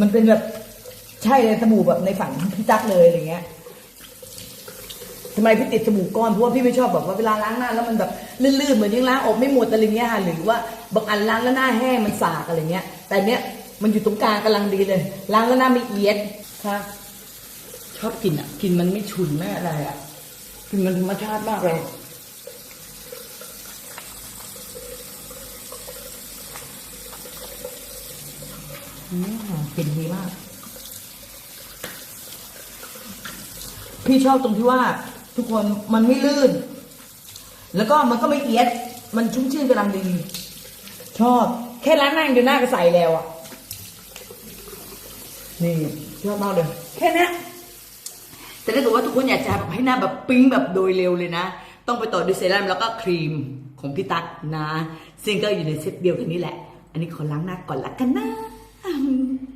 มันเป็นแบบใช่เลยสบู่แบบในฝันพี่ตั๊กเลยอะไรเงี้ยทำไมพี่ติดสบู่ก้อนเพราะว่าพี่ไม่ชอบแบบว่าเวลาล้างหน้า แล้วมันแบบลื่นๆเหมือนยังล้างอบไม่หมดอะไรเงี้ยค่ะหรือว่าบางอันล้างแล้วหน้าแห้งมันสากอะไรเงี้ย แต่เนี้ยมันอยู่ตรงกลางกำลังดีเลยล้างแล้วหน้าไม่เอียดค่ะชอบกินอะ กินมันไม่ฉุนไม่อะไรอะกินมันธรรมชาติมากเลย อืมกลิ่นดีมาก พี่ชอบตรงที่ว่า ทุกคนมันไม่ลื่น แล้วก็มันก็ไม่เอียด มันชุ่มชื่นกำลังดี ชอบ แค่ร้านนั่งเดียวหน้าก็ใสแล้วอะ นี่ชอบมากเลยแค่นี้แต่ถ้าเกิดว่าทุกคนอยากจะแบบให้หน้าแบบปิ๊งแบบโดยเร็วเลยนะ ต้องไปต่อด้วยเซรั่มแล้วก็ครีมของพี่ตั๊กนะ ซึ่งก็อยู่ในเซตเดียวกันนี้แหละ อันนี้ขอล้างหน้าก่อนละกันนะ 嗯